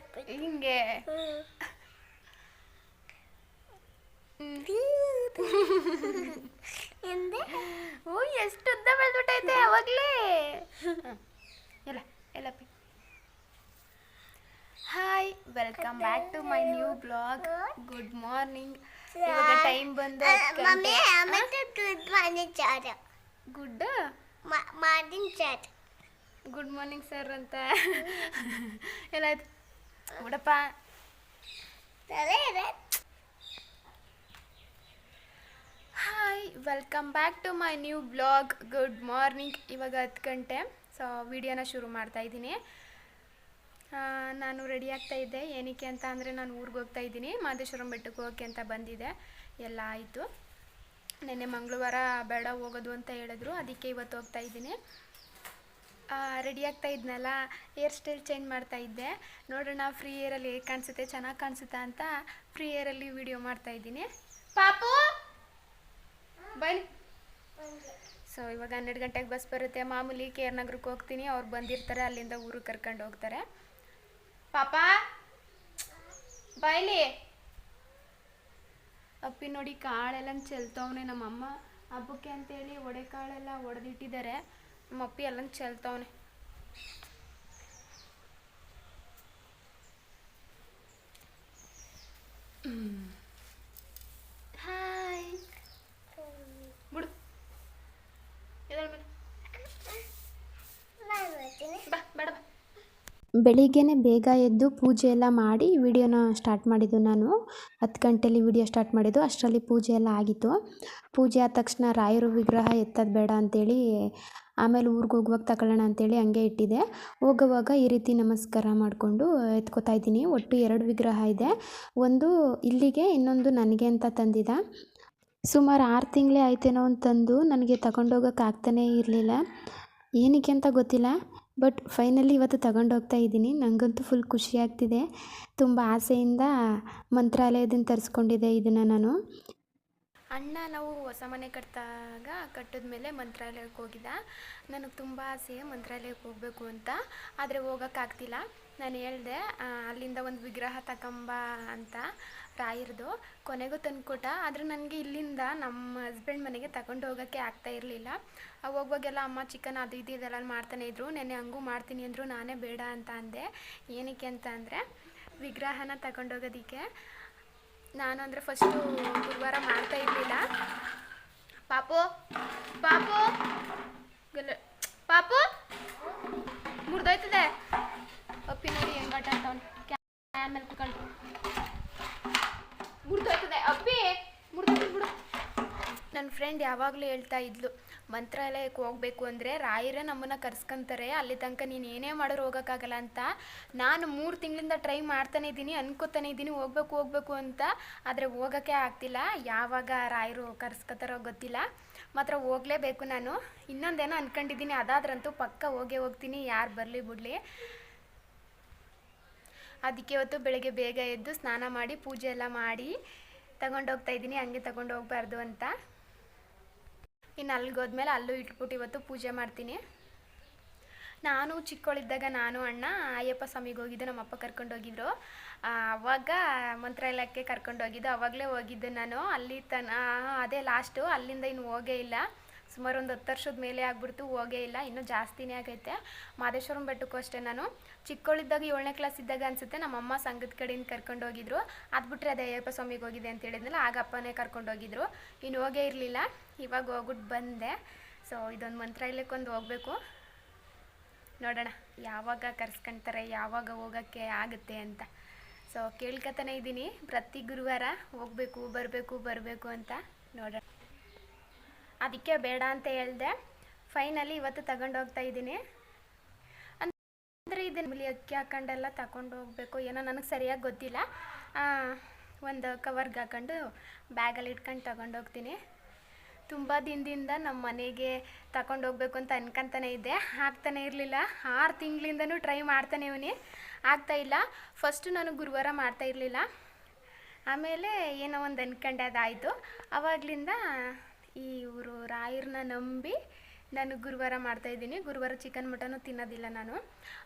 ತೂದಕ್ಕೆ ಹಿಂಗೆ. ಓ ಎಷ್ಟು ಉದ್ದ ಬೆಳೆದ್ಬಿಟ್ಟೈತೆ ಅವಾಗ್ಲೇ. ಎಲ್ಲ ಎಲ್ಲ hi welcome back to my new blog good morning ಇವಾಗ ಟೈಮ್ ಬಂದು ಗುಡ್ ಚಾರ. ಗುಡ್ ಮಾರ್ನಿಂಗ್ ಚಾರ. ಗುಡ್ ಮಾರ್ನಿಂಗ್ ಸರ್ ಅಂತ. ಎಲ್ಲ ಆಯ್ತು. ಇದೆ. Hi welcome back to my new blog good morning ಇವಾಗ ಹತ್ತು ಗಂಟೆ. ಸೊ ವಿಡಿಯೋನ ಶುರು ಮಾಡ್ತಾ ಇದ್ದೀನಿ. ನಾನು ರೆಡಿ ಆಗ್ತಾ ಇದ್ದೆ. ಏನಕ್ಕೆ ಅಂತ ಅಂದರೆ ನಾನು ಊರಿಗೆ ಹೋಗ್ತಾ ಇದ್ದೀನಿ. ಮಾದೇಶ್ವರಂ ಬೆಟ್ಟಕ್ಕೆ ಹೋಗೋಕ್ಕೆ ಅಂತ ಬಂದಿದ್ದೆ. ಎಲ್ಲ ಆಯಿತು. ನಿನ್ನೆ ಮಂಗಳವಾರ ಬೇಡ ಹೋಗೋದು ಅಂತ ಹೇಳಿದ್ರು. ಅದಕ್ಕೆ ಇವತ್ತು ಹೋಗ್ತಾ ಇದ್ದೀನಿ. ರೆಡಿ ಆಗ್ತಾ ಇದ್ನಲ್ಲ ಹೇರ್ ಸ್ಟೈಲ್ ಚೇಂಜ್ ಮಾಡ್ತಾ ಇದ್ದೆ. ನೋಡೋಣ ಫ್ರೀ ಏರಲ್ಲಿ ಹೇಗೆ ಕಾಣಿಸುತ್ತೆ, ಚೆನ್ನಾಗಿ ಕಾಣಿಸುತ್ತಾ ಅಂತ ಫ್ರೀ ಏರಲ್ಲಿ ವಿಡಿಯೋ ಮಾಡ್ತಾ ಇದ್ದೀನಿ. ಪಾಪು! ಬನ್ನಿ. ಸೊ ಇವಾಗ ಹನ್ನೆರಡು ಗಂಟೆಗೆ ಬಸ್ ಬರುತ್ತೆ. ಮಾಮೂಲಿ ಕೇರ್ ನಗರಕ್ಕೆ ಹೋಗ್ತೀನಿ. ಅವ್ರು ಬಂದಿರ್ತಾರೆ, ಅಲ್ಲಿಂದ ಊರಿಗೆ ಕರ್ಕೊಂಡು ಹೋಗ್ತಾರೆ. ಪಾಪ! ಬಾಯ್ಲಿ ಅಪ್ಪಿ ನೋಡಿ, ಕಾಳೆಲ್ಲ ಚೆಲ್ತವನೆ ನಮ್ಮಮ್ಮ. ಹಬ್ಬಕ್ಕೆ ಅಂತೇಳಿ ಒಡೆ ಕಾಳೆಲ್ಲ ಒಡೆದಿಟ್ಟಿದ್ದಾರೆ. ನಮ್ಮ ಅಪ್ಪಿ ಎಲ್ಲ ಚೆಲ್ತಾವನೆ. ಹಾಯ್ ಬಿಡು. ಬೆಳಿಗ್ಗೆನೆ ನಾನು ಮಾಡ್ತೀನಿ ಬಾ ಬಾ. ಬೆಳಿಗ್ಗೆನೇ ಬೇಗ ಎದ್ದು ಪೂಜೆ ಎಲ್ಲ ಮಾಡಿ ವಿಡಿಯೋನ ಸ್ಟಾರ್ಟ್ ಮಾಡಿದ್ದು ನಾನು. ಹತ್ತು ಗಂಟೆಲಿ ವಿಡಿಯೋ ಸ್ಟಾರ್ಟ್ ಮಾಡಿದ್ದು ಅಷ್ಟರಲ್ಲಿ ಪೂಜೆ ಎಲ್ಲ ಆಗಿತ್ತು. ಪೂಜೆ ಆದ ತಕ್ಷಣ ರಾಯರು ವಿಗ್ರಹ ಎತ್ತೋದು ಬೇಡ ಅಂತೇಳಿ ಆಮೇಲೆ ಊರಿಗೆ ಹೋಗುವಾಗ ತಗೊಳ್ಳೋಣ ಅಂತೇಳಿ ಹಂಗೆ ಇಟ್ಟಿದ್ದೆ ಹೋಗುವಾಗ ಈ ರೀತಿ ನಮಸ್ಕಾರ ಮಾಡಿಕೊಂಡು ಎತ್ಕೋತಾ ಇದ್ದೀನಿ. ಒಟ್ಟು ಎರಡು ವಿಗ್ರಹ ಇದೆ. ಒಂದು ಇಲ್ಲಿಗೆ, ಇನ್ನೊಂದು ನನಗೆ ಅಂತ ತಂದಿದ್ದ ಸುಮಾರು ಆರು ತಿಂಗಳೇ ಆಯ್ತೇನೋ ಅಂತಂದು ನನಗೆ ತಗೊಂಡೋಗೋಕೆ ಆಗ್ತಾನೇ ಇರಲಿಲ್ಲ. ಏನಕ್ಕೆ ಅಂತ ಗೊತ್ತಿಲ್ಲ. ಬಟ್ ಫೈನಲಿ ಇವತ್ತು ತಗೊಂಡೋಗ್ತಾ ಇದ್ದೀನಿ. ನನಗಂತೂ ಫುಲ್ ಖುಷಿ ಆಗ್ತಿದೆ. ತುಂಬ ಆಸೆಯಿಂದ ಮಂತ್ರಾಲಯದಿಂದ ತರಿಸ್ಕೊಂಡಿದ್ದೆ ಇದನ್ನು ನಾನು. ಅಣ್ಣ ನಾವು ಹೊಸ ಮನೆ ಕಟ್ಟಿದಾಗ ಕಟ್ಟಿದ ಮೇಲೆ ಮಂತ್ರಾಲಯಕ್ಕೆ ಹೋಗಿದ್ದ. ನನಗೆ ತುಂಬ ಆಸೆ ಮಂತ್ರಾಲಯಕ್ಕೆ ಹೋಗಬೇಕು ಅಂತ. ಆದರೆ ಹೋಗೋಕ್ಕಾಗ್ತಿಲ್ಲ ನಾನು ಹೇಳಿದೆ ಅಲ್ಲಿಂದ ಒಂದು ವಿಗ್ರಹ ತಗೊಂಬ ಅಂತ ರಾಯರ್ದು. ಕೊನೆಗೂ ತಂದುಕೊಟ್ಟ. ಆದರೆ ನನಗೆ ಇಲ್ಲಿಂದ ನಮ್ಮ ಹಸ್ಬೆಂಡ್ ಮನೆಗೆ ತಗೊಂಡು ಹೋಗೋಕ್ಕೆ ಆಗ್ತಾ ಇರಲಿಲ್ಲ. ಹೋಗುವಾಗೆಲ್ಲ ಅಮ್ಮ, ಚಿಕನ್ ಅದು ಇದು ಇದೆಲ್ಲ ಮಾಡ್ತಾನೆ ಇದ್ರು. ನೆನ್ನೆ ಹಂಗೂ ಮಾಡ್ತೀನಿ ಅಂದರು. ನಾನೇ ಬೇಡ ಅಂತ ಅಂದೆ. ಏನಕ್ಕೆ ಅಂತ ಅಂದರೆ, ವಿಗ್ರಹನ ತಗೊಂಡೋಗೋದಕ್ಕೆ ನಾನು ಅಂದರೆ ಫಸ್ಟು ಗುರುವಾರ ಮಾಡ್ತಾ ಇರಲಿಲ್ಲ. ಪಾಪು ಪಾಪು, ಗಲ ಪಾಪು, ಮುರಿದೋಯ್ತದೆ. ಅಪ್ಪಿ ನೋಡಿ ಹೆಂಗ್ ಆಟ ಆಡ್ತಾವ್ನೆ. ಕ್ಯಾನ್ ಮೇಲೆ ಕುತ್ಕೊಂಡು. ಮುರಿದೋಯ್ತದೆ. ಅಪ್ಪಿ ನನ್ನ ಫ್ರೆಂಡ್ ಯಾವಾಗಲೂ ಹೇಳ್ತಾ ಇದ್ಲು, ಮಂತ್ರಾಲಯಕ್ಕೆ ಹೋಗಬೇಕು ಅಂದರೆ ರಾಯರೇ ನಮ್ಮನ್ನು ಕರ್ಸ್ಕೊಂತಾರೆ, ಅಲ್ಲಿ ತನಕ ನೀನು ಏನೇ ಮಾಡೋರು ಹೋಗೋಕ್ಕಾಗಲ್ಲ ಅಂತ ನಾನು ಮೂರು ತಿಂಗಳಿಂದ ಟ್ರೈ ಮಾಡ್ತಾನೆ ಇದ್ದೀನಿ ಅನ್ಕೋತಾನೆ ಇದ್ದೀನಿ ಹೋಗ್ಬೇಕು ಹೋಗ್ಬೇಕು ಅಂತ. ಆದರೆ ಹೋಗೋಕ್ಕೆ ಆಗ್ತಿಲ್ಲ, ಯಾವಾಗ ರಾಯರು ಕರ್ಸ್ಕೊತಾರೋ ಗೊತ್ತಿಲ್ಲ. ಮಾತ್ರ ಹೋಗಲೇಬೇಕು ನಾನು. ಇನ್ನೊಂದೇನೋ ಅನ್ಕೊಂಡಿದ್ದೀನಿ ಅದಾದ್ರಂತೂ ಪಕ್ಕ ಹೋಗೇ ಹೋಗ್ತೀನಿ, ಯಾರು ಬರಲಿ ಬಿಡಲಿ. ಅದಕ್ಕೆ ಇವತ್ತು ಬೆಳಗ್ಗೆ ಬೇಗ ಎದ್ದು ಸ್ನಾನ ಮಾಡಿ, ಪೂಜೆ ಎಲ್ಲ ಮಾಡಿ ತಗೊಂಡೋಗ್ತಾ ಇದ್ದೀನಿ ಹಂಗೆ ತಗೊಂಡು ಹೋಗಬಾರ್ದು ಅಂತ. ಇನ್ನು ಅಲ್ಲಿಗೋದ್ಮೇಲೆ ಅಲ್ಲೂ ಇಟ್ಬಿಟ್ಟು ಇವತ್ತು ಪೂಜೆ ಮಾಡ್ತೀನಿ. ನಾನು ಚಿಕ್ಕವಳಿದ್ದಾಗ ನಾನು ಅಣ್ಣ ಅಯ್ಯಪ್ಪ ಸ್ವಾಮಿಗೆ ಹೋಗಿದ್ದು ನಮ್ಮಪ್ಪ ಕರ್ಕೊಂಡು ಹೋಗಿದ್ರು. ಆ, ಅವಾಗ ಮಂತ್ರಾಲಯಕ್ಕೆ ಕರ್ಕೊಂಡು ಹೋಗಿದ್ದು. ಅವಾಗಲೇ ಹೋಗಿದ್ದೆ ನಾನು. ಅಲ್ಲಿ ತನ ಅದೇ ಲಾಸ್ಟು ಅಲ್ಲಿಂದ ಇನ್ನು ಹೋಗೇ ಇಲ್ಲ. ಸುಮಾರು ಒಂದು ಹತ್ತು ವರ್ಷದ ಮೇಲೆ ಆಗ್ಬಿಡ್ತು ಹೋಗೇ ಇಲ್ಲ. ಇನ್ನೂ ಜಾಸ್ತಿನೇ ಆಗೈತೆ. ಮಾದೇಶ್ವರಂ ಬೆಟ್ಟಕ್ಕೂ ಅಷ್ಟೇ ನಾನು. ಚಿಕ್ಕವಳಿದ್ದಾಗ ಏಳನೇ ಕ್ಲಾಸ್ ಇದ್ದಾಗ ಅನಿಸುತ್ತೆ ನಮ್ಮಮ್ಮ ಸಂಘದ ಕಡೆಯಿಂದ ಕರ್ಕೊಂಡು ಹೋಗಿದ್ರು. ಅದು ಅದೇ ಅಯ್ಯಪ್ಪ ಸ್ವಾಮಿಗೆ ಹೋಗಿದೆ ಅಂತ ಹೇಳಿದ್ನಲ್ಲ ಆಗ ಅಪ್ಪನೇ ಕರ್ಕೊಂಡು ಹೋಗಿದ್ರು. ಇನ್ನು ಹೋಗೇ ಇರಲಿಲ್ಲ. ಇವಾಗ ಹೋಗ್ಬಿಟ್ಟು ಬಂದೆ. ಸೊ ಇದೊಂದು ಮಂತ್ರಾಲಯಕ್ಕೊಂದು ಹೋಗಬೇಕು. ನೋಡೋಣ, ಯಾವಾಗ ಕರ್ಸ್ಕೊಂತಾರೆ, ಯಾವಾಗ ಹೋಗೋಕ್ಕೆ ಆಗುತ್ತೆ ಅಂತ. ಸೊ ಕೇಳ್ಕೊತಾನೆ ಇದ್ದೀನಿ. ಪ್ರತಿ ಗುರುವಾರ ಹೋಗಬೇಕು, ಬರಬೇಕು ಬರಬೇಕು ಅಂತ ನೋಡೋಣ. ಅದಕ್ಕೆ ಬೇಡ ಅಂತ ಹೇಳಿದೆ. ಫೈನಲಿ ಇವತ್ತು ತಗೊಂಡೋಗ್ತಾ ಇದ್ದೀನಿ. ಅಂದರೆ ಇದನ್ನ ಮುಲಿ ಅಕ್ಕಿ ಹಾಕೊಂಡೆಲ್ಲ ತಗೊಂಡು ಹೋಗಬೇಕು. ಏನೋ ನನಗೆ ಸರಿಯಾಗಿ ಗೊತ್ತಿಲ್ಲ. ಒಂದು ಕವರ್ಗೆ ಹಾಕೊಂಡು ಬ್ಯಾಗಲ್ಲಿ ಇಟ್ಕೊಂಡು ತಗೊಂಡು ಹೋಗ್ತೀನಿ. ತುಂಬ ದಿನದಿಂದ ನಮ್ಮ ಮನೆಗೆ ತಗೊಂಡು ಹೋಗ್ಬೇಕು ಅಂತ ಅನ್ಕೊಂತಾನೆ ಇದ್ದೆ. ಆಗ್ತಾನೆ ಇರಲಿಲ್ಲ. ಆರು ತಿಂಗಳಿಂದನೂ ಟ್ರೈ ಮಾಡ್ತಾನೆ ಇವನಿ. ಆಗ್ತಾ ಇಲ್ಲ. ಫಸ್ಟು ನಾನು ಗುರುವಾರ ಮಾಡ್ತಾ ಇರಲಿಲ್ಲ. ಆಮೇಲೆ ಏನೋ ಒಂದು ಅನ್ಕೊಂಡೆ ಅದಾಯಿತು. ಆವಾಗಲಿಂದ ಈ ಇವರು ರಾಯರನ್ನ ನಂಬಿ ನಾನು ಗುರುವಾರ ಮಾಡ್ತಾ ಇದ್ದೀನಿ. ಗುರುವಾರ ಚಿಕನ್ ಮಟನು ತಿನ್ನೋದಿಲ್ಲ ನಾನು.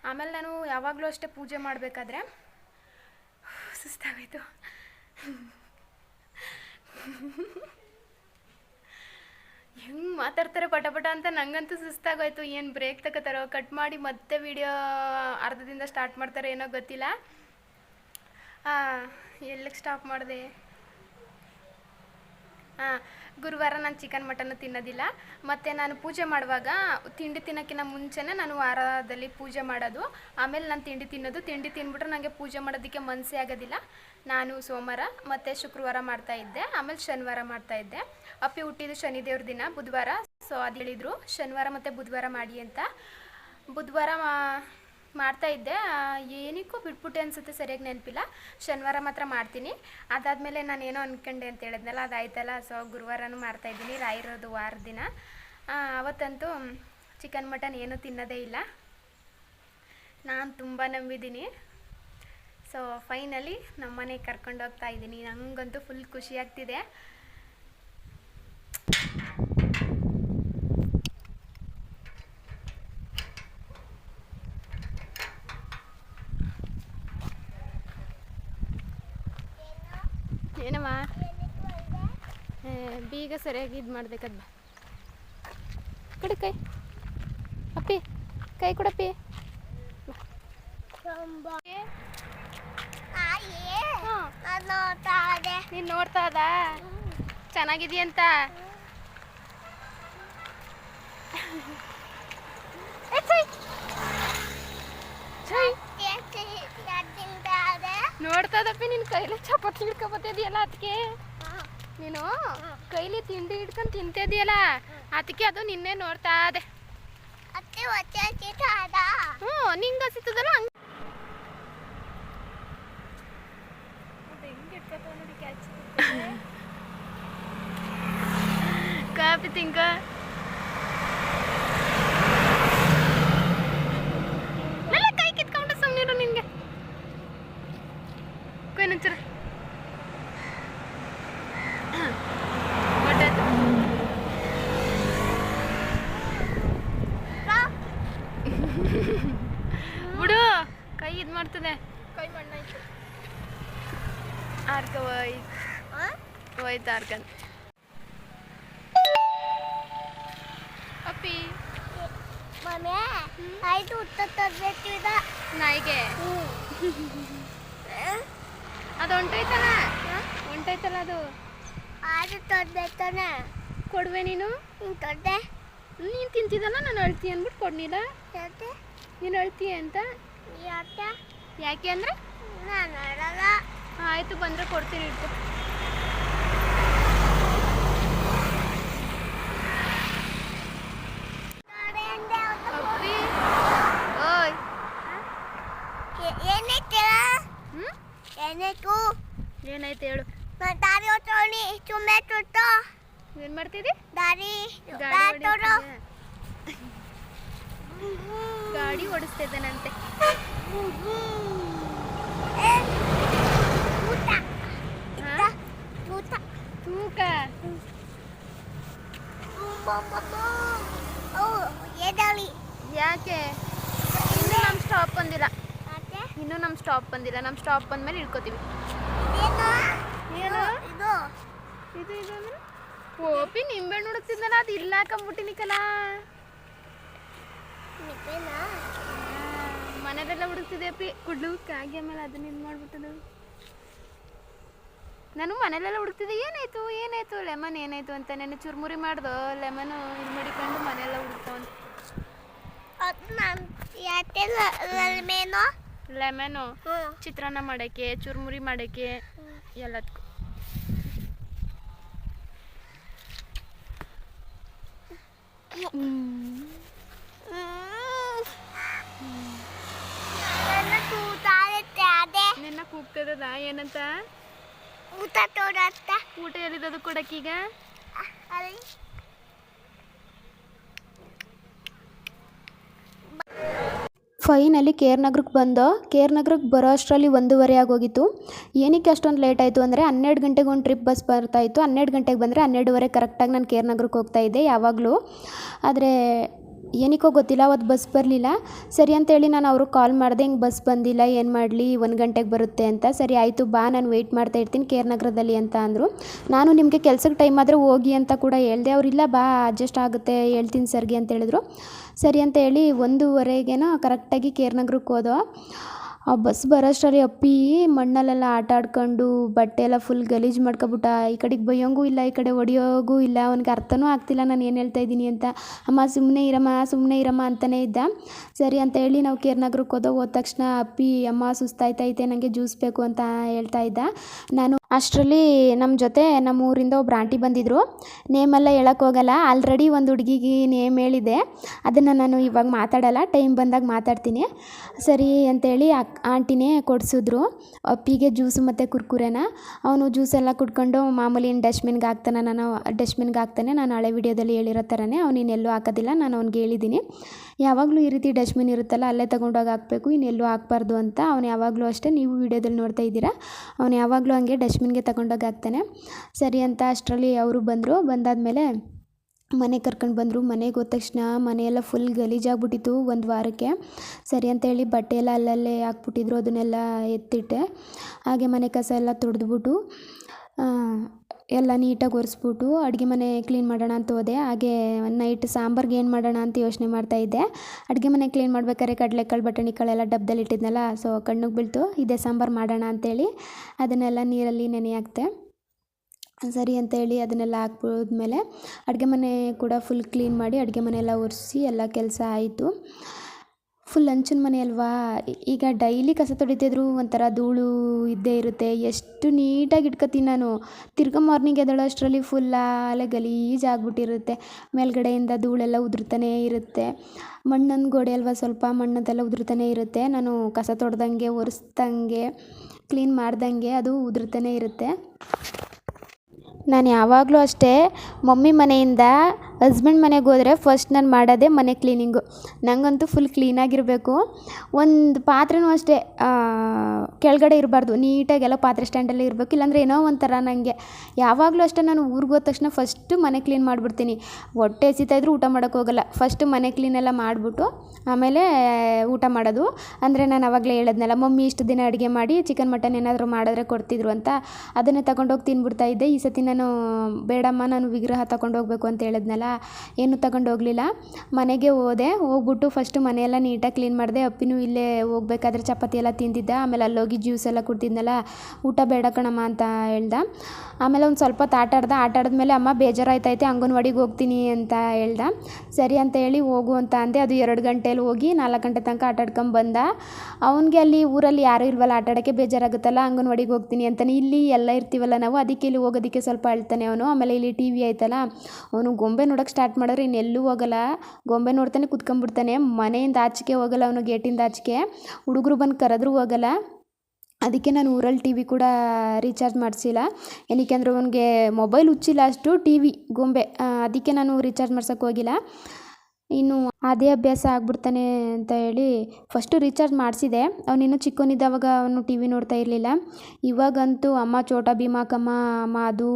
ಆಮೇಲೆ ನಾನು ಯಾವಾಗಲೂ ಅಷ್ಟೇ ಪೂಜೆ ಮಾಡಬೇಕಾದ್ರೆ, ಸುಸ್ತಾಗೋಯ್ತು ಹೆಂಗೆ ಮಾತಾಡ್ತಾರೆ ಪಟ ಪಟ ಅಂತ ನಂಗಂತೂ ಸುಸ್ತಾಗೋಯ್ತು. ಏನು ಬ್ರೇಕ್ ತಗೋತಾರೋ ಕಟ್ ಮಾಡಿ ಮತ್ತೆ ವಿಡಿಯೋ ಅರ್ಧದಿಂದ ಸ್ಟಾರ್ಟ್ ಮಾಡ್ತಾರೆ ಏನೋ ಗೊತ್ತಿಲ್ಲ. ಎಲ್ಲಿಗೆ ಸ್ಟಾಪ್ ಮಾಡಿದೆ? ಹಾಂ ಗುರುವಾರ ನಾನು ಚಿಕನ್ ಮಟನ್ನು ತಿನ್ನೋದಿಲ್ಲ. ಮತ್ತು ನಾನು ಪೂಜೆ ಮಾಡುವಾಗ, ತಿಂಡಿ ತಿನ್ನೋಕ್ಕಿಂತ ಮುಂಚೆನೇ ನಾನು ವಾರದಲ್ಲಿ ಪೂಜೆ ಮಾಡೋದು. ಆಮೇಲೆ ನಾನು ತಿಂಡಿ ತಿನ್ನೋದು. ತಿಂಡಿ ತಿಂದ್ಬಿಟ್ರೆ ನನಗೆ ಪೂಜೆ ಮಾಡೋದಕ್ಕೆ ಮನಸ್ಸೇ ಆಗೋದಿಲ್ಲ. ನಾನು ಸೋಮವಾರ ಮತ್ತು ಶುಕ್ರವಾರ ಮಾಡ್ತಾ ಇದ್ದೆ, ಆಮೇಲೆ ಶನಿವಾರ ಮಾಡ್ತಾ ಇದ್ದೆ. ಅಪ್ಪಿ ಹುಟ್ಟಿದ್ದು ಶನಿದೇವ್ರ ದಿನ, ಬುಧವಾರ. ಸೊ ಅದು ಹೇಳಿದರು, ಶನಿವಾರ ಮತ್ತು ಬುಧವಾರ ಮಾಡಿ ಅಂತ. ಬುಧವಾರ ಮಾಡ್ತಾ ಇದ್ದೆ. ಏನಕ್ಕೂ ಬಿಟ್ಬಿಟ್ಟೆ ಅನಿಸುತ್ತೆ, ಸರಿಯಾಗಿ ನೆನಪಿಲ್ಲ. ಶನಿವಾರ ಮಾತ್ರ ಮಾಡ್ತೀನಿ. ಅದಾದಮೇಲೆ ನಾನು ಏನೋ ಅಂದ್ಕೊಂಡೆ ಅಂತ ಹೇಳಿದ್ನಲ್ಲ, ಅದಾಯ್ತಲ್ಲ. ಸೊ ಗುರುವಾರನೂ ಮಾಡ್ತಾ ಇದ್ದೀನಿ ರಾಯಿರೋದು ವಾರ ದಿನ. ಅವತ್ತಂತೂ ಚಿಕನ್ ಮಟನ್ ಏನೂ ತಿನ್ನೋದೇ ಇಲ್ಲ. ನಾನು ತುಂಬ ನಂಬಿದ್ದೀನಿ. ಸೊ ಫೈನಲಿ ನಮ್ಮನೆಗೆ ಕರ್ಕೊಂಡು ಹೋಗ್ತಾ ಇದ್ದೀನಿ. ನನಗಂತೂ ಫುಲ್ ಖುಷಿ ಆಗ್ತಿದೆ. ಏನಮ್ಮ? ಬೀಗ ಸರಿಯಾಗಿ ಇದು ಮಾಡ್ಬೇಕದ್ ಬಾ ಕೊಡು ಕೈ. ಅಪ್ಪಿ ಕೈ ಕೊಡಪ್ಪಿ. ನಾನು ನೋಡ್ತಾ ಅದ? ಚೆನ್ನಾಗಿದೆಯಂತ ನೋಡ್ತದಪ್ಪ ನಿನ್ ಕೈಲಿ ಚಪಾತಿ ಹಿಡ್ಕೊಬತ್ತಿದೆಯಲ್ಲ ಅದಕ್ಕೆ ನೀನು ಕೈಲಿ ತಿಂಡಿ ಹಿಡ್ಕೊಂಡು ತಿಂತಿದೆಯಲ್ಲ ಅದಕ್ಕೆ ಅದು ನಿನ್ನೆ ನೋಡ್ತಾ ಇದ್ದ ಹ್ಞೂ ನಿಂಗೆ ಹಸಿತದಲ್ಲ? ಹಂಗೆ ಕಾಫಿ ತಿಂಕ. ಕೈ ಕಿತ್ಕೊಂಡು ಸುಮ್ಮನಿರು ನಿನ್ಗೆ. ಕೊಯ್ನಂಚರ ಬಿಡು ಕೈ ಇದು ಮಾಡ್ತದೆ. ಕೈ ಮಣ್ಣಾಯ್ತು. ಆರ್ಕ ಹೋಯ್ ಹೋಯ್ತು ಆರ್ಕನ್ ಅಪ್ಪಿ ಮಮ್ಮಿ ಐದು ಉತ್ತ ತರ್ಬೇಕಿದ ನಾಯಿಗೆ. ಅದು ಹೊಂಟೋಯ್ತಲ್ಲ ಹೊಂಟೈತಲ್ಲ ಅದು? ಆರು ತರ್ಬೇಕಾನೆ ಕೊಡುವೆ ನೀನು? ಹಿಂಗೆ ತೊಡ್ದೆ ನೀನು ತಿಂತಿದ್ದಲ್ಲ ನಾನು ಅಳ್ತಿ ಅಂದ್ಬಿಟ್ಟು ಕೊಡ್ನಿಲ್ಲ. ನೀನು ಅಳ್ತೀಯ ಅಂತ? ಯಾಕೆ? ಯಾಕೆ ಅಂದರೆ? ನಾನು ಅಡಲ್ಲ ಆಯಿತು ಬಂದರೆ ಕೊಡ್ತೀನಿ ಇಟ್ಟು ಏನಾಯ್ತು ಏನಾಯ್ತು? ಹೇಳು. ದಾರಿ ಹೊತ್ತೋಣಿ ಸುಮ್ಮನೆ ತುಟ್ಟು ಏನು ಮಾಡ್ತಿದ್ದಿ? ದಾರಿ? ಗಾಡಿ ಓಡಿಸ್ತಿದ್ದಾನಂತೆ ಊಟ ಹಾ? ಊಟ ಎದಳಿ ಯಾಕೆ ಇನ್ನೂ ನಮ್ಮ ಸ್ಟಾಪ್ ಬಂದಿಲ್ಲ. ಯಾಕೆ ಇನ್ನೂ ನಮ್ಮ ಸ್ಟಾಪ್ ಬಂದಿಲ್ಲ. ನಮ್ಮ ಸ್ಟಾಪ್ ಬಂದ್ಮೇಲೆ ಇಳ್ಕೊತೀವಿ. ಇದು ಇದು ಅಂದ್ರೆ ಓಪಿ ನಿಂಬೆಹಣ್ಣು ಹುಡುಕ್ತಿದ್ದಲ್ಲ ಅದು ಇಲ್ಲ ಹಾಕೊಂಬಿಟ್ಟಿನಿಕಲ್ಲ ಮನೆದೆಲ್ಲ ಹುಡುಕ್ತಿದೆ ಅಪ್ಪಿ. ಕುಡ್ಲು ಕಾಗಿ ಆಮೇಲೆ ಅದನ್ನ ಇದು ಮಾಡ್ಬಿಟ್ಟದು ನಾನು ಮನೇಲೆಲ್ಲ ಹುಡುಕ್ತಿದ್ದೆ ಏನಾಯ್ತು ಏನಾಯ್ತು ಲೆಮನ್ ಏನಾಯ್ತು ಅಂತ ನೆನೆ ಚುರುಮುರಿ ಮಾಡ್ದು ಲೆಮನು ಇದು ಮಾಡಿಕೊಂಡು ಮನೆಯೆಲ್ಲ ಹುಡುಕ್ತಾವಂತ ಲೆಮನು? ಚಿತ್ರಾನ್ನ ಮಾಡೋಕ್ಕೆ ಚುರುಮುರಿ ಮಾಡೋಕ್ಕೆ ಎಲ್ಲದಕ್ಕೂ ನನ್ನ ಕೂಗ್ತದದ ಏನಂತ? ಊಟ ತೋಡತ್ತ ಊಟ ಎಲ್ಲಿದದು ಕೊಡಕ್ಕೀಗ? ಅಲ್ಲಿ. ಫೈನಲಿ ಕೇರ್ ಆರ್ ನಗರಕ್ಕೆ ಬಂದೋ ಕೇರ್ ಆರ್ ನಗರಕ್ಕೆ ಬರೋ ಅಷ್ಟರಲ್ಲಿ ಒಂದೂವರೆ ಆಗೋಗಿತ್ತು. ಏನಕ್ಕೆ ಅಷ್ಟೊಂದು ಲೇಟ್ ಆಯಿತು ಅಂದರೆ ಹನ್ನೆರಡು ಗಂಟೆಗೆ ಒಂದು ಟ್ರಿಪ್ ಬಸ್ ಬರ್ತಾಯಿತ್ತು ಹನ್ನೆರಡು ಗಂಟೆಗೆ ಬಂದರೆ ಹನ್ನೆರಡುವರೆ ಕರೆಕ್ಟಾಗಿ ನಾನು ಕೇರ್ ನಗರಕ್ಕೆ ಹೋಗ್ತಾ ಹೋಗ್ತಾಯಿದ್ದೆ ಯಾವಾಗಲೂ. ಆದರೆ ಏನಕ್ಕೋ ಗೊತ್ತಿಲ್ಲ, ಅವತ್ತು ಬಸ್ ಬರಲಿಲ್ಲ. ಸರಿ ಅಂತೇಳಿ ನಾನು ಅವ್ರಿಗೆ ಕಾಲ್ ಮಾಡಿದೆ, ಹಿಂಗೆ ಬಸ್ ಬಂದಿಲ್ಲ, ಏನು ಮಾಡಲಿ, ಒಂದು ಗಂಟೆಗೆ ಬರುತ್ತೆ ಅಂತ. ಸರಿ, ಆಯಿತು, ಬಾ, ನಾನು ವೆಯ್ಟ್ ಮಾಡ್ತಾ ಇರ್ತೀನಿ ಕೇರ್ ನಗರದಲ್ಲಿ ಅಂತ ಅಂದರು. ನಾನು ನಿಮಗೆ ಕೆಲ್ಸಕ್ಕೆ ಟೈಮ್ ಆದರೆ ಹೋಗಿ ಅಂತ ಕೂಡ ಹೇಳಿದೆ. ಅವರಿಲ್ಲ ಬಾ ಅಡ್ಜಸ್ಟ್ ಆಗುತ್ತೆ, ಹೇಳ್ತೀನಿ ಸರ್ಗೆ ಅಂತ ಹೇಳಿದ್ರು. ಸರಿ ಅಂತ ಹೇಳಿ ಒಂದೂವರೆಗೇನೋ ಕರೆಕ್ಟಾಗಿ ಕೇರ್ ನಗರಕ್ಕೆ ಹೋದೋ. ಆ ಬಸ್ ಬರೋಷ್ಟರಲ್ಲಿ ಅಪ್ಪಿ ಮಣ್ಣಲ್ಲೆಲ್ಲ ಆಟ ಆಡ್ಕೊಂಡು ಬಟ್ಟೆ ಎಲ್ಲ ಫುಲ್ ಗಲೀಜು ಮಾಡ್ಕೊಬಿಟ್ಟ. ಈ ಕಡೆಗೆ ಬೈಯೋಂಗೂ ಇಲ್ಲ, ಈ ಕಡೆ ಹೊಡಿಯೋಗೂ ಇಲ್ಲ. ಅವ್ನಿಗೆ ಅರ್ಥನೂ ಆಗ್ತಿಲ್ಲ, ನಾನು ಏನು ಹೇಳ್ತಾ ಇದ್ದೀನಿ ಅಂತ. ಅಮ್ಮ ಸುಮ್ಮನೆ ಇರಮ್ಮ ಸುಮ್ಮನೆ ಇರಮ್ಮ ಅಂತಲೇ ಇದ್ದ. ಸರಿ ಅಂತ ಹೇಳಿ ನಾವು ಕೇರ್ನಗರಕ್ಕೆ ಹೋದೋ ಹೋದ ತಕ್ಷಣ ಅಪ್ಪಿ, ಅಮ್ಮ, ಸುಸ್ತಾಯ್ತೈತೆ ನನಗೆ ಜ್ಯೂಸ್ ಬೇಕು ಅಂತ ಹೇಳ್ತಾ ಇದ್ದ. ನಾನು ಅಷ್ಟರಲ್ಲಿ ನಮ್ಮ ಜೊತೆ ನಮ್ಮ ಊರಿಂದ ಒಬ್ರು ಆಂಟಿ ಬಂದಿದ್ದರು ನೇಮೆಲ್ಲ ಹೇಳಕ್ಕೆ ಹೋಗಲ್ಲ. ಆಲ್ರೆಡಿ ಒಂದು ಹುಡುಗಿಗೆ ನೇಮ್ ಹೇಳಿದೆ. ಅದನ್ನು ನಾನು ಇವಾಗ ಮಾತಾಡಲ್ಲ. ಟೈಮ್ ಬಂದಾಗ ಮಾತಾಡ್ತೀನಿ. ಸರಿ ಅಂತೇಳಿ ಅಕ್, ಆಂಟಿನೇ ಕೊಡಿಸಿದ್ರು. ಅಪ್ಪಿಗೆ ಜ್ಯೂಸು ಮತ್ತು ಕುರ್ಕುರೆನ. ಅವನು ಜ್ಯೂಸೆಲ್ಲ ಕುಡ್ಕೊಂಡು ಮಾಮೂಲಿ ಡಸ್ಟ್ಬಿನ್ಗೆ ಹಾಕ್ತಾನೆ ನಾನು ಡಸ್ಟ್ಬಿನ್ಗೆ ಹಾಕ್ತಾನೆ. ನಾನು ಹಳೆ ವಿಡಿಯೋದಲ್ಲಿ ಹೇಳಿರೋ ಥರನೇ ಅವ್ನು ಇನ್ನೆಲ್ಲೂ ಹಾಕೋದಿಲ್ಲ. ನಾನು ಅವ್ನಿಗೆ ಹೇಳಿದ್ದೀನಿ. ಯಾವಾಗಲೂ ಈ ರೀತಿ ಡಸ್ಟ್ಬಿನ್ ಇರುತ್ತಲ್ಲ, ಅಲ್ಲೇ ತೊಗೊಂಡೋಗಿ ಹಾಕಬೇಕು ಇನ್ನೆಲ್ಲೂ ಹಾಕ್ಬಾರ್ದು ಅಂತ ಅವ್ನು ಯಾವಾಗಲೂ ಅಷ್ಟೇ ನೀವು ವಿಡಿಯೋದಲ್ಲಿ ನೋಡ್ತಾ ಇದ್ದೀರಾ. ಅವ್ನು ಯಾವಾಗಲೂ ಹಂಗೆ ಡಸ್ಟ್ಬಿನ್ಗೆ ತಗೊಂಡೋಗಿ ಹಾಕ್ತಾನೆ. ಸರಿ ಅಂತ ಅಷ್ಟರಲ್ಲಿ ಅವರು ಬಂದರು. ಬಂದಾದಮೇಲೆ ಮನೆಗೆ ಕರ್ಕೊಂಡು ಬಂದರು. ಮನೆಗೆ ಹೋದ ತಕ್ಷಣ ಮನೆಯೆಲ್ಲ ಫುಲ್ ಗಲೀಜಾಗ್ಬಿಟ್ಟಿತ್ತು ಒಂದು ವಾರಕ್ಕೆ. ಸರಿ ಅಂತೇಳಿ ಬಟ್ಟೆ ಎಲ್ಲ ಅಲ್ಲಲ್ಲೇ ಹಾಕ್ಬಿಟ್ಟಿದ್ರು, ಅದನ್ನೆಲ್ಲ ಎತ್ತಿಟ್ಟೆ. ಹಾಗೆ ಮನೆ ಕಸ ಎಲ್ಲ ತೊಳೆದ್ಬಿಟ್ಟು ಎಲ್ಲ ನೀಟಾಗಿ ಒರೆಸ್ಬಿಟ್ಟು ಅಡುಗೆ ಮನೆ ಕ್ಲೀನ್ ಮಾಡೋಣ ಅಂತ ಹೋದೆ. ಹಾಗೆ ನೈಟ್ ಸಾಂಬಾರ್ಗೆ ಏನು ಮಾಡೋಣ ಅಂತ ಯೋಚನೆ ಮಾಡ್ತಾ ಇದ್ದೆ. ಅಡುಗೆ ಮನೆ ಕ್ಲೀನ್ ಮಾಡ್ಬೇಕಾದ್ರೆ ಕಡಲೆಕಾಳು ಬಟಾಣಿಕಾಳೆಲ್ಲ ಡಬ್ಬದಲ್ಲಿ ಇಟ್ಟಿದ್ನಲ್ಲ ಸೊ ಕಣ್ಣಿಗೆ ಬೀಳ್ತು. ಇದೇ ಸಾಂಬಾರು ಮಾಡೋಣ ಅಂತೇಳಿ ಅದನ್ನೆಲ್ಲ ನೀರಲ್ಲಿ ನೆನೆ ಹಾಕ್ತೆ ಸರಿ ಅಂತೇಳಿ ಅದನ್ನೆಲ್ಲ ಹಾಕ್ಬೋದ್ಮೇಲೆ ಅಡುಗೆ ಮನೆ ಕೂಡ ಫುಲ್ ಕ್ಲೀನ್ ಮಾಡಿ ಅಡುಗೆ ಮನೆ ಎಲ್ಲ ಒರೆಸಿ ಎಲ್ಲ ಕೆಲಸ ಆಯಿತು. ಫುಲ್ ಹಂಚಿನ ಮನೆ ಅಲ್ವಾ? ಈಗ ಡೈಲಿ ಕಸ ತೊಡಿತಿದ್ರು ಒಂಥರ ಧೂಳು ಇದ್ದೇ ಇರುತ್ತೆ. ಎಷ್ಟು ನೀಟಾಗಿ ಇಟ್ಕೊತೀನಿ ನಾನು. ತಿರ್ಗಾ ಮಾರ್ನಿಂಗ್ ಎದ್ದೇಳೋ ಅಷ್ಟರಲ್ಲಿ ಫುಲ್ ಅಲ್ಲೇ ಗಲೀಜು ಮೇಲ್ಗಡೆಯಿಂದ ಧೂಳೆಲ್ಲ ಉದುರ್ತಾನೇ ಇರುತ್ತೆ. ಮಣ್ಣೊಂದು ಗೋಡೆ ಅಲ್ವಾ ಸ್ವಲ್ಪ ಮಣ್ಣದೆಲ್ಲ ಉದುರ್ತಾನೆ ಇರುತ್ತೆ. ನಾನು ಕಸ ತೊಡ್ದಂಗೆ ಒರೆಸ್ದಂಗೆ ಕ್ಲೀನ್ ಮಾಡ್ದಂಗೆ ಅದು ಉದುರ್ತಾನೆ ಇರುತ್ತೆ. ನಾನು ಯಾವಾಗಲೂ ಅಷ್ಟೇ ಮಮ್ಮಿ ಮನೆಯಿಂದ ಹಸ್ಬೆಂಡ್ ಮನೆಗೆ ಹೋದರೆ ಫಸ್ಟ್ ನಾನು ಮಾಡೋದೇ ಮನೆ ಕ್ಲೀನಿಂಗು ನನಗಂತೂ ಫುಲ್ ಕ್ಲೀನಾಗಿರಬೇಕು ಒಂದು ಪಾತ್ರೆನೂ ಅಷ್ಟೇ ಕೆಳಗಡೆ ಇರಬಾರ್ದು. ನೀಟಾಗೆಲ್ಲ ಪಾತ್ರೆ ಸ್ಟ್ಯಾಂಡಲ್ಲಿ ಇರಬೇಕು. ಇಲ್ಲಾಂದರೆ ಏನೋ ಒಂಥರ ನನಗೆ ಯಾವಾಗಲೂ ಅಷ್ಟೇ ನಾನು ಊರಿಗೆ ಹೋದ ತಕ್ಷಣ ಫಸ್ಟು ಮನೆ ಕ್ಲೀನ್ ಮಾಡಿಬಿಡ್ತೀನಿ. ಹೊಟ್ಟೆ ಹಸಿತಾ ಇದ್ರೂ ಊಟ ಮಾಡೋಕ್ಕೆ ಹೋಗಲ್ಲ. ಫಸ್ಟು ಮನೆ ಕ್ಲೀನೆಲ್ಲ ಮಾಡಿಬಿಟ್ಟು ಆಮೇಲೆ ಊಟ ಮಾಡೋದು. ಅಂದರೆ ನಾನು ಆವಾಗಲೇ ಹೇಳಿದ್ನಲ್ಲ, ಮಮ್ಮಿ ಇಷ್ಟು ದಿನ ಅಡುಗೆ ಮಾಡಿ ಚಿಕನ್ ಮಟನ್ ಏನಾದರೂ ಮಾಡಿದ್ರೆ ಕೊಡ್ತಿದ್ರು ಅಂತ. ಅದನ್ನೇ ತಗೊಂಡೋಗಿ ತಿನ್ಬಿಡ್ತಾ ಇದ್ದೆ. ಈ ಸತಿ ನಾನು ಬೇಡಮ್ಮ, ನಾನು ವಿಗ್ರಹ ತಗೊಂಡು ಹೋಗ್ಬೇಕು ಅಂತ ಹೇಳಿದ್ನಲ್ಲ, ಏನು ತಗೊಂಡು ಹೋಗಲಿಲ್ಲ. ಮನೆಗೆ ಹೋದೆ, ಹೋಗ್ಬಿಟ್ಟು ಫಸ್ಟು ಮನೆಯೆಲ್ಲ ನೀಟಾಗಿ ಕ್ಲೀನ್ ಮಾಡಿದೆ. ಅಪ್ಪಿನೂ ಇಲ್ಲೇ ಹೋಗ್ಬೇಕಾದ್ರೆ ಚಪಾತಿ ಎಲ್ಲ ತಿಂದಿದ್ದ. ಆಮೇಲೆ ಅಲ್ಲೋಗಿ ಜ್ಯೂಸ್ ಎಲ್ಲ ಕುಡ್ತಿದ್ನಲ್ಲ, ಊಟ ಬೇಡ ಕಣಮ್ಮ ಅಂತ ಹೇಳ್ದ. ಆಮೇಲೆ ಒಂದು ಸ್ವಲ್ಪ ಹೊತ್ತು ಆಟ ಆಡ್ದ ಆಟ ಅಮ್ಮ, ಬೇಜಾರಾಯ್ತೈತೆ, ಅಂಗನವಾಡಿಗೆ ಹೋಗ್ತೀನಿ ಅಂತ ಹೇಳ್ದ. ಸರಿ ಅಂತ ಹೇಳಿ ಹೋಗು ಅಂತ ಅಂದೆ. ಅದು ಎರಡು ಗಂಟೆಯಲ್ಲಿ ಹೋಗಿ ನಾಲ್ಕು ಗಂಟೆ ತನಕ ಆಟ ಆಡ್ಕೊಂಡು ಬಂದ. ಅವನಿಗೆ ಅಲ್ಲಿ ಊರಲ್ಲಿ ಯಾರೂ ಇಲ್ವಲ್ಲ, ಆಟ ಆಡೋಕ್ಕೆ ಬೇಜಾರಾಗುತ್ತಲ್ಲ, ಅಂಗನವಾಡಿಗೆ ಹೋಗ್ತೀನಿ ಅಂತಲೇ ಇಲ್ಲಿ ಎಲ್ಲ ಇರ್ತೀವಲ್ಲ ನಾವು, ಅದಕ್ಕೆ ಇಲ್ಲಿ ಹೋಗೋದಕ್ಕೆ ಸ್ವಲ್ಪ ಅಳ್ತಾನೆ ಅವನು. ಆಮೇಲೆ ಇಲ್ಲಿ ಟಿ ವಿ ಆಯ್ತಲ್ಲ, ಅವನು ಗೊಂಬೆ ನೋಡೋಕೆ ಸ್ಟಾರ್ಟ್ ಮಾಡಿದ್ರೆ ಇನ್ನೆಲ್ಲೂ ಹೋಗಲ್ಲ. ಗೊಂಬೆ ನೋಡ್ತಾನೆ ಕುತ್ಕೊಂಡ್ಬಿಡ್ತಾನೆ. ಮನೆಯಿಂದ ಆಚೆಗೆ ಹೋಗಲ್ಲ ಅವನು ಗೇಟಿಂದ ಆಚೆಗೆ. ಹುಡುಗರು ಬಂದು ಕರೆದ್ರೂ ಹೋಗಲ್ಲ. ಅದಕ್ಕೆ ನಾನು ಊರಲ್ಲಿ ಟಿ ವಿ ಕೂಡ ರೀಚಾರ್ಜ್ ಮಾಡಿಸಿಲ್ಲ. ಏನಕ್ಕೆ ಅಂದರೆ ಅವನಿಗೆ ಮೊಬೈಲ್ ಹುಚ್ಚಿಲ್ಲ ಅಷ್ಟು ಟಿ ವಿ ಗೊಂಬೆ ಅದಕ್ಕೆ ನಾನು ರೀಚಾರ್ಜ್ ಮಾಡ್ಸೋಕ್ಕೆ ಹೋಗಿಲ್ಲ. ಇನ್ನು ಅದೇ ಅಭ್ಯಾಸ ಆಗ್ಬಿಡ್ತಾನೆ ಅಂತ ಹೇಳಿ ಫಸ್ಟು ರೀಚಾರ್ಜ್ ಮಾಡಿಸಿದೆ. ಅವನಿನ್ನೂ ಚಿಕ್ಕವನಿದ್ದಾವಾಗ ಅವನು ಟಿ ವಿ ನೋಡ್ತಾ ಇರಲಿಲ್ಲ. ಇವಾಗಂತೂ ಅಮ್ಮ ಚೋಟಾ ಭೀಮ್ ಹಾಕಮ್ಮ ಅಮ್ಮ ಅದು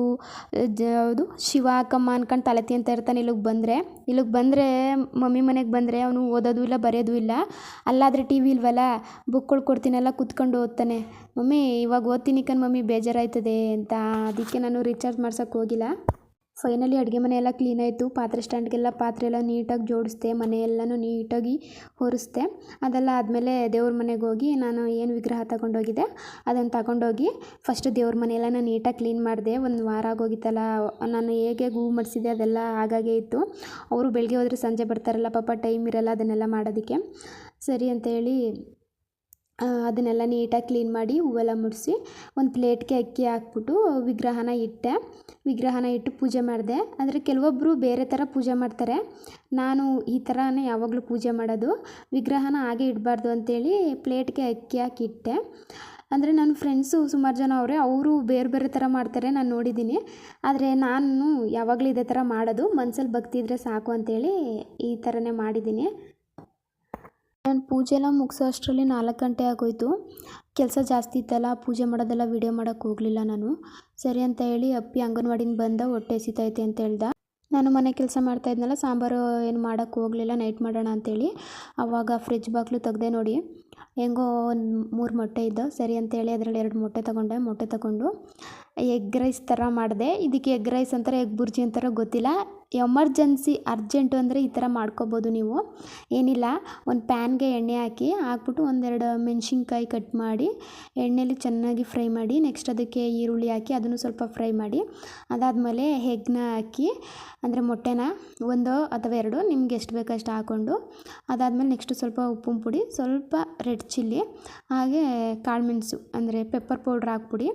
ಯಾವುದು ಶಿವ ಅನ್ಕೊಂಡು ತಲೆ ತಿಂತಾ ಇರ್ತಾನೆ ಇಲ್ಲಿಗೆ ಬಂದರೆ. ಇಲ್ಲಿಗೆ ಬಂದರೆ ಮಮ್ಮಿ ಮನೆಗೆ ಬಂದರೆ ಅವನು ಓದೋದು ಇಲ್ಲ, ಬರೆಯೋದು ಇಲ್ಲ. ಅಲ್ಲಾದರೆ ಟಿ ವಿ ಇಲ್ವಲ್ಲ? ಬುಕ್ಗಳು ಕೊಡ್ತೀನಲ್ಲ, ಕುತ್ಕೊಂಡು ಓದ್ತಾನೆ. ಮಮ್ಮಿ, ಇವಾಗ ಓದ್ತೀನಿ ಕಣ್ ಮಮ್ಮಿ, ಬೇಜಾರಾಯ್ತದೆ ಅಂತ. ಅದಕ್ಕೆ ನಾನು ರೀಚಾರ್ಜ್ ಮಾಡ್ಸೋಕ್ಕೆ ಹೋಗಿಲ್ಲ. ಫೈನಲಿ ಅಡುಗೆ ಮನೆ ಎಲ್ಲ ಕ್ಲೀನ್ ಆಯಿತು. ಪಾತ್ರೆ ಸ್ಟ್ಯಾಂಡ್ಗೆಲ್ಲ ಪಾತ್ರೆ ಎಲ್ಲ ನೀಟಾಗಿ ಜೋಡಿಸ್ದೆ, ಮನೆಯೆಲ್ಲನೂ ನೀಟಾಗಿ ಹೊರಿಸ್ದೆ. ಅದೆಲ್ಲ ಆದಮೇಲೆ ದೇವ್ರ ಮನೆಗೆ ಹೋಗಿ ನಾನು ಏನು ವಿಗ್ರಹ ತಗೊಂಡೋಗಿದ್ದೆ, ಅದನ್ನು ತಗೊಂಡೋಗಿ ಫಸ್ಟ್ ದೇವ್ರ ಮನೆಯೆಲ್ಲ ನಾನು ನೀಟಾಗಿ ಕ್ಲೀನ್ ಮಾಡಿದೆ. ಒಂದು ವಾರ ಆಗೋಗಿತ್ತಲ್ಲ, ನಾನು ಹೇಗೆ ಹೂವು ಮಾಡಿಸಿದೆ ಅದೆಲ್ಲ ಆಗಾಗೆ ಇತ್ತು. ಅವರು ಬೆಳಗ್ಗೆ ಹೋದರೆ ಸಂಜೆ ಬರ್ತಾರಲ್ಲ, ಪಾಪ ಟೈಮ್ ಇರಲ್ಲ ಅದನ್ನೆಲ್ಲ ಮಾಡೋದಕ್ಕೆ. ಸರಿ ಅಂತೇಳಿ ಅದನ್ನೆಲ್ಲ ನೀಟಾಗಿ ಕ್ಲೀನ್ ಮಾಡಿ ಹೂವೆಲ್ಲ ಮುಡಿಸಿ ಒಂದು ಪ್ಲೇಟ್ಗೆ ಅಕ್ಕಿ ಹಾಕ್ಬಿಟ್ಟು ವಿಗ್ರಹನ ಇಟ್ಟೆ. ವಿಗ್ರಹನ ಇಟ್ಟು ಪೂಜೆ ಮಾಡಿದೆ. ಆದರೆ ಕೆಲವೊಬ್ಬರು ಬೇರೆ ಥರ ಪೂಜೆ ಮಾಡ್ತಾರೆ. ನಾನು ಈ ಥರನೇ ಯಾವಾಗಲೂ ಪೂಜೆ ಮಾಡೋದು. ವಿಗ್ರಹನ ಹಾಗೆ ಇಡಬಾರ್ದು ಅಂತೇಳಿ ಪ್ಲೇಟ್ಗೆ ಅಕ್ಕಿ ಹಾಕಿ ಇಟ್ಟೆ. ಅಂದರೆ ನನ್ನ ಫ್ರೆಂಡ್ಸು ಸುಮಾರು ಜನ ಅವರೇ, ಅವರು ಬೇರೆ ಬೇರೆ ಥರ ಮಾಡ್ತಾರೆ, ನಾನು ನೋಡಿದ್ದೀನಿ. ಆದರೆ ನಾನು ಯಾವಾಗಲೂ ಇದೇ ಥರ ಮಾಡೋದು. ಮನ್ಸಲ್ಲಿ ಭಕ್ತಿ ಇದ್ದರೆ ಸಾಕು ಅಂತೇಳಿ ಈ ಥರನೇ ಮಾಡಿದ್ದೀನಿ. ನಾನು ಪೂಜೆ ಎಲ್ಲ ಮುಗಿಸೋ ಅಷ್ಟರಲ್ಲಿ ನಾಲ್ಕು ಗಂಟೆ ಆಗೋಯ್ತು. ಕೆಲಸ ಜಾಸ್ತಿ ಇತ್ತಲ್ಲ, ಪೂಜೆ ಮಾಡೋದೆಲ್ಲ ವೀಡಿಯೋ ಮಾಡೋಕ್ಕೆ ಹೋಗಲಿಲ್ಲ ನಾನು. ಸರಿ ಅಂತ ಹೇಳಿ ಅಪ್ಪಿ ಅಂಗನವಾಡಿನ ಬಂದ, ಹೊಟ್ಟೆ ಹಸಿತೈತೆ ಅಂತ ಹೇಳ್ದ. ನಾನು ಮನೆ ಕೆಲಸ ಮಾಡ್ತಾ ಇದ್ನಲ್ಲ, ಸಾಂಬಾರು ಏನು ಮಾಡೋಕ್ಕೆ ಹೋಗಲಿಲ್ಲ, ನೈಟ್ ಮಾಡೋಣ ಅಂತೇಳಿ ಆವಾಗ ಫ್ರಿಜ್ ಬಾಗ್ಲು ತೆಗ್ದೆ ನೋಡಿ. ಹೆಂಗೋ ಒಂದು ಮೂರು ಮೊಟ್ಟೆ ಇದ್ದ, ಸರಿ ಅಂತೇಳಿ ಅದರಲ್ಲಿ ಎರಡು ಮೊಟ್ಟೆ ತೊಗೊಂಡೆ. ಮೊಟ್ಟೆ ತೊಗೊಂಡು, ಎಗ್ ರೈಸ್ ಥರ ಮಾಡಿದೆ. ಇದಕ್ಕೆ ಎಗ್ ರೈಸ್ ಅಂತಾರೆ, ಎಗ್ ಬುರ್ಜಿ ಅಂತಾರೋ ಗೊತ್ತಿಲ್ಲ. ಎಮರ್ಜೆನ್ಸಿ ಅರ್ಜೆಂಟು ಅಂದರೆ ಈ ಥರ ಮಾಡ್ಕೋಬೋದು ನೀವು. ಏನಿಲ್ಲ, ಒಂದು ಪ್ಯಾನ್ಗೆ ಎಣ್ಣೆ ಹಾಕಿ, ಹಾಕ್ಬಿಟ್ಟು ಒಂದೆರಡು ಮೆಣಸಿನ್ಕಾಯಿ ಕಟ್ ಮಾಡಿ, ಎಣ್ಣೆಲಿ ಚೆನ್ನಾಗಿ ಫ್ರೈ ಮಾಡಿ, ನೆಕ್ಸ್ಟ್ ಅದಕ್ಕೆ ಈರುಳ್ಳಿ ಹಾಕಿ ಅದನ್ನು ಸ್ವಲ್ಪ ಫ್ರೈ ಮಾಡಿ, ಅದಾದಮೇಲೆ ಎಗ್ನ ಹಾಕಿ, ಅಂದರೆ ಮೊಟ್ಟೆನ ಒಂದು ಅಥವಾ ಎರಡು ನಿಮ್ಗೆ ಎಷ್ಟು ಬೇಕೋ ಅಷ್ಟು ಹಾಕ್ಕೊಂಡು, ಅದಾದಮೇಲೆ ನೆಕ್ಸ್ಟು ಸ್ವಲ್ಪ ಉಪ್ಪು ಪುಡಿ, ಸ್ವಲ್ಪ ರೆಡ್ ಚಿಲ್ಲಿ, ಹಾಗೆ ಕಾಳುಮೆಣಸು ಅಂದರೆ ಪೆಪ್ಪರ್ ಪೌಡ್ರ್ ಹಾಕ್ಬಿಡಿ.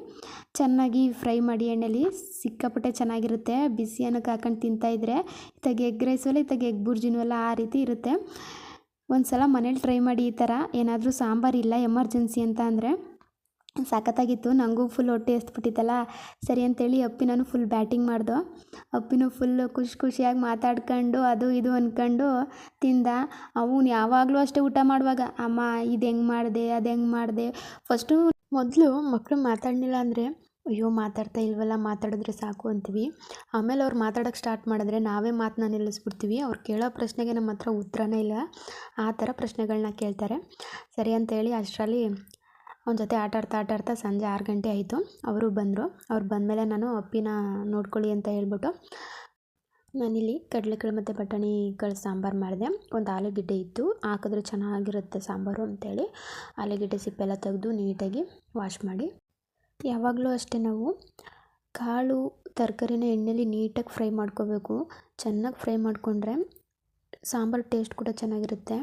ಚೆನ್ನಾಗಿ ಫ್ರೈ ಮಾಡಿ ಎಣ್ಣೆಲಿ, ಸಿಕ್ಕಾಪಟ್ಟೆ ಚೆನ್ನಾಗಿರುತ್ತೆ ಬಿಸಿ ಅನ್ನಕ್ಕೆ ಹಾಕೊಂಡು ತಿಂತಾಯಿದ್ರೆ ಇತ್ತಾಗ ಎಗ್ ರೈಸು ಅಲ್ಲ ಇತ್ತಾಗ ಎಗ್ ಬುರ್ಜಿನೂ ಅಲ್ಲ ಆ ರೀತಿ ಇರುತ್ತೆ. ಒಂದು ಸಲ ಮನೇಲಿ ಟ್ರೈ ಮಾಡಿ ಈ ಥರ ಏನಾದರೂ ಸಾಂಬಾರಿಲ್ಲ ಎಮರ್ಜೆನ್ಸಿ ಅಂತ ಅಂದರೆ ಸಖತ್ತಾಗಿತ್ತು. ನನಗೂ ಫುಲ್ ಹೊಟ್ಟೆ ಎಸ್ಬಿಟ್ಟಿತ್ತಲ್ಲ. ಸರಿ ಅಂತೇಳಿ ಅಪ್ಪಿ ನಾನು ಫುಲ್ ಬ್ಯಾಟಿಂಗ್ ಮಾಡ್ದೋ. ಅಪ್ಪಿನೂ ಫುಲ್ ಖುಷಿ ಖುಷಿಯಾಗಿ ಮಾತಾಡ್ಕೊಂಡು, ಅದು ಇದು ಅಂದ್ಕೊಂಡು ತಿಂದ. ಅವನು ಯಾವಾಗಲೂ ಅಷ್ಟೇ ಊಟ ಮಾಡುವಾಗ, ಅಮ್ಮ, ಇದು ಹೆಂಗೆ ಮಾಡಿದೆ, ಅದು ಹೆಂಗೆ ಮಾಡಿದೆ? ಫಸ್ಟು ಮೊದಲು ಮಕ್ಕಳು ಮಾತಾಡಲಿಲ್ಲ ಅಂದರೆ ಅಯ್ಯೋ, ಮಾತಾಡ್ತಾ ಇಲ್ವಲ್ಲ, ಮಾತಾಡಿದ್ರೆ ಸಾಕು ಅಂತೀವಿ. ಆಮೇಲೆ ಅವ್ರು ಮಾತಾಡೋಕ್ಕೆ ಸ್ಟಾರ್ಟ್ ಮಾಡಿದ್ರೆ ನಾವೇ ಮಾತನ್ನ ನಿಲ್ಲಿಸ್ಬಿಡ್ತೀವಿ. ಅವ್ರು ಕೇಳೋ ಪ್ರಶ್ನೆಗೆ ನಮ್ಮ ಹತ್ರ ಉತ್ತರನೇ ಇಲ್ಲ. ಆ ಥರ ಪ್ರಶ್ನೆಗಳನ್ನ ಕೇಳ್ತಾರೆ. ಸರಿ ಅಂತೇಳಿ ಅಷ್ಟರಲ್ಲಿ ಅವನ ಜೊತೆ ಆಟ ಆಡ್ತಾ ಸಂಜೆ ಆರು ಗಂಟೆ ಆಯಿತು. ಅವರು ಬಂದರು. ಅವ್ರು ಬಂದಮೇಲೆ ನಾನು ಅಪ್ಪಿನ ನೋಡ್ಕೊಳ್ಳಿ ಅಂತ ಹೇಳ್ಬಿಟ್ಟು ನಾನಿಲ್ಲಿ ಕಡಲೆಕಾಳು ಮತ್ತು ಬಟಾಣಿಗಳು ಸಾಂಬಾರು ಮಾಡಿದೆ. ಒಂದು ಆಲೂಗೆಡ್ಡೆ ಇತ್ತು. ಹಾಕಿದ್ರೆ ಚೆನ್ನಾಗಿರುತ್ತೆ ಸಾಂಬಾರು ಅಂತೇಳಿ. ಆಲೂಗೆಡ್ಡೆ ಸಿಪ್ಪೆಲ್ಲ ತೆಗೆದು ನೀಟಾಗಿ ವಾಶ್ ಮಾಡಿ. ಯಾವಾಗಲೂ ಅಷ್ಟೇ ನಾವು ಕಾಳು, ತರಕಾರಿನ ಎಣ್ಣೆಲಿ ನೀಟಾಗಿ ಫ್ರೈ ಮಾಡ್ಕೋಬೇಕು. ಚೆನ್ನಾಗಿ ಫ್ರೈ ಮಾಡಿಕೊಂಡ್ರೆ ಸಾಂಬಾರು ಟೇಸ್ಟ್ ಕೂಡ ಚೆನ್ನಾಗಿರುತ್ತೆ.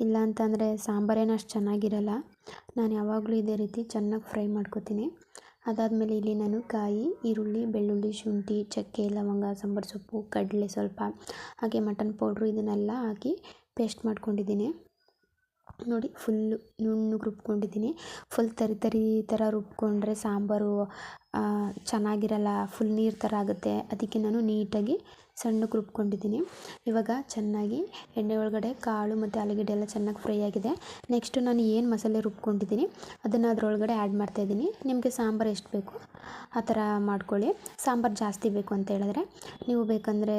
ಇಲ್ಲ ಅಂತಂದರೆ ಸಾಂಬಾರೇನು ಅಷ್ಟು ಚೆನ್ನಾಗಿರಲ್ಲ. ನಾನು ಯಾವಾಗಲೂ ಇದೇ ರೀತಿ ಚೆನ್ನಾಗಿ ಫ್ರೈ ಮಾಡ್ಕೊತೀನಿ. ಅದಾದಮೇಲೆ ಇಲ್ಲಿ ನಾನು ಕಾಯಿ, ಈರುಳ್ಳಿ, ಬೆಳ್ಳುಳ್ಳಿ, ಶುಂಠಿ, ಚಕ್ಕೆ, ಲವಂಗ, ಸಾಂಬಾರು ಸೊಪ್ಪು, ಕಡಲೆ ಸ್ವಲ್ಪ ಹಾಗೆ ಮಟನ್ ಪೌಡ್ರು ಇದನ್ನೆಲ್ಲ ಹಾಕಿ ಪೇಸ್ಟ್ ಮಾಡ್ಕೊಂಡಿದ್ದೀನಿ. ನೋಡಿ ಫುಲ್ಲು ನುಣ್ಣು ರುಬ್ಕೊಂಡಿದ್ದೀನಿ. ಫುಲ್ ತರಿ ತರಿ ಥರ ರುಬ್ಕೊಂಡ್ರೆ ಸಾಂಬಾರು ಚೆನ್ನಾಗಿರಲ್ಲ ಫುಲ್ ನೀರು ಥರ ಆಗುತ್ತೆ. ಅದಕ್ಕೆ ನಾನು ನೀಟಾಗಿ ಸಣ್ಣಕ್ಕೆ ರುಬ್ಕೊಂಡಿದ್ದೀನಿ. ಇವಾಗ ಚೆನ್ನಾಗಿ ಎಣ್ಣೆ ಒಳಗಡೆ ಕಾಳು ಮತ್ತು ಆಲೂಗಡ್ಡೆ ಎಲ್ಲ ಚೆನ್ನಾಗಿ ಫ್ರೈ ಆಗಿದೆ. ನೆಕ್ಸ್ಟು ನಾನು ಏನು ಮಸಾಲೆ ರುಬ್ಕೊಂಡಿದ್ದೀನಿ, ಅದನ್ನು ಅದರೊಳಗಡೆ ಆ್ಯಡ್ ಮಾಡ್ತಾಯಿದ್ದೀನಿ ನಿಮಗೆ ಸಾಂಬಾರು ಎಷ್ಟು ಬೇಕು ಆ ಥರ ಮಾಡ್ಕೊಳ್ಳಿ. ಸಾಂಬಾರು ಜಾಸ್ತಿ ಬೇಕು ಅಂತ ಹೇಳಿದ್ರೆ, ನೀವು ಬೇಕಂದರೆ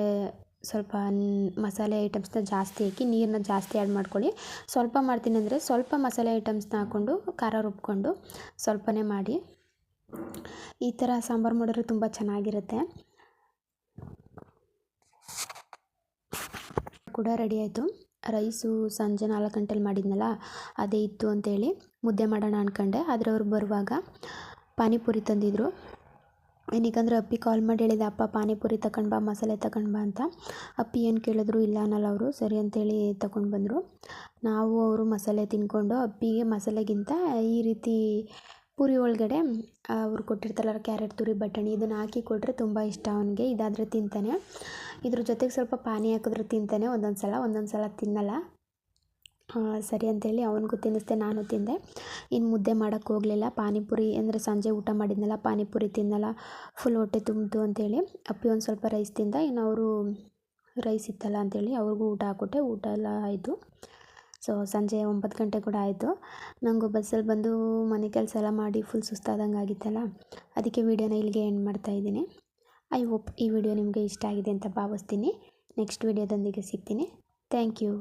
ಸ್ವಲ್ಪ ಮಸಾಲೆ ಐಟಮ್ಸ್ನ ಜಾಸ್ತಿ ಹಾಕಿ ನೀರನ್ನ ಜಾಸ್ತಿ ಆ್ಯಡ್ ಮಾಡ್ಕೊಳ್ಳಿ. ಸ್ವಲ್ಪ ಮಾಡ್ತೀನಿ ಅಂದರೆ ಸ್ವಲ್ಪ ಮಸಾಲೆ ಐಟಮ್ಸ್ನ ಹಾಕ್ಕೊಂಡು ಖಾರ ರುಬ್ಕೊಂಡು ಸ್ವಲ್ಪನೇ ಮಾಡಿ. ಈ ಥರ ಸಾಂಬಾರು ಮಾಡಿದ್ರೆ ತುಂಬ ಚೆನ್ನಾಗಿರುತ್ತೆ. ಕೂಡ ರೆಡಿ ಆಯಿತು. ರೈಸು ಸಂಜೆ ನಾಲ್ಕು ಗಂಟೆಲಿ ಮಾಡಿದ್ನಲ್ಲ, ಅದೇ ಇತ್ತು ಅಂತೇಳಿ ಮುದ್ದೆ ಮಾಡೋಣ ಅಂದ್ಕೊಂಡೆ ಆದರೆ ಅವ್ರು ಬರುವಾಗ ಪಾನಿಪುರಿ ತಂದಿದ್ರು. ಏನಕ್ಕಂದ್ರೆ ಅಪ್ಪಿ ಕಾಲ್ ಮಾಡಿ ಹೇಳಿದೆ, ಅಪ್ಪ, ಪಾನಿಪುರಿ ತಗೊಂಡು ಬಾ, ಮಸಾಲೆ ತಗೊಂಡು ಬಾ ಅಂತ. ಅಪ್ಪಿ ಏನು ಕೇಳಿದ್ರು, ಇಲ್ಲ ಅನ್ನಲ್ಲ ಅವರು, ಸರಿ ಅಂತೇಳಿ ತಗೊಂಡು ಬಂದರು. ನಾವು ಅವರು ಮಸಾಲೆ ತಿಂದ್ಕೊಂಡು ಅಪ್ಪಿಗೆ ಮಸಾಲೆಗಿಂತ ಈ ರೀತಿ ಪೂರಿ ಒಳಗಡೆ ಅವ್ರು ಕೊಟ್ಟಿರ್ತಾರಲ್ಲ ಕ್ಯಾರೆಟ್, ತುರಿ, ಬಟಾಣಿ, ಇದನ್ನು ಹಾಕಿ ಕೊಟ್ಟರೆ ತುಂಬ ಇಷ್ಟ ಅವನಿಗೆ. ಇದಾದರೆ ತಿಂತಾನೆ. ಇದ್ರ ಜೊತೆಗೆ ಸ್ವಲ್ಪ ಪಾನಿ ಹಾಕಿದ್ರೆ ತಿಂತಾನೆ ಒಂದೊಂದು ಸಲ ಒಂದೊಂದು ಸಲ ತಿನ್ನಲ್ಲ. ಸರಿ ಅಂತೇಳಿ ಅವನಿಗೂ ತಿನ್ನಿಸ್ದೆ, ನಾನು ತಿಂದೆ. ಇನ್ನು ಮುದ್ದೆ ಮಾಡೋಕ್ಕೆ ಹೋಗಲಿಲ್ಲ. ಪಾನಿಪುರಿ ಅಂದರೆ ಸಂಜೆ ಊಟ ಮಾಡಿದ್ನಲ್ಲ, ಪಾನಿಪುರಿ ತಿನ್ನಲ್ಲ ಫುಲ್ ಹೊಟ್ಟೆ ತುಂಬಿತು ಅಂತೇಳಿ. ಅಪ್ಪಿ ಒಂದು ಸ್ವಲ್ಪ ರೈಸ್ ತಿಂದ ಇನ್ನು ಅವರು ರೈಸ್ ಇತ್ತಲ್ಲ ಅಂತೇಳಿ ಅವ್ರಿಗೂ ಊಟ ಹಾಕ್ಕೊಟ್ಟೆ, ಊಟ ಎಲ್ಲ ಆಯಿತು. ಸೊ ಸಂಜೆ ಒಂಬತ್ತು ಗಂಟೆ ಕೂಡ ಆಯಿತು. ನನಗೂ ಬಸ್ಸಲ್ಲಿ ಬಂದು ಮನೆ ಕೆಲಸ ಎಲ್ಲ ಮಾಡಿ ಫುಲ್ ಸುಸ್ತಾದಂಗೆ ಆಗಿತ್ತಲ್ಲ, ಅದಕ್ಕೆ ವೀಡಿಯೋನ ಇಲ್ಲಿಗೆ ಎಂಡ್ ಮಾಡ್ತಾಯಿದ್ದೀನಿ ಐ ಹೋಪ್ ಈ ವಿಡಿಯೋ ನಿಮಗೆ ಇಷ್ಟ ಆಗಿದೆ ಅಂತ ಭಾವಿಸ್ತೀನಿ. ನೆಕ್ಸ್ಟ್ ವಿಡಿಯೋದೊಂದಿಗೆ ಸಿಗ್ತೀನಿ. Thank you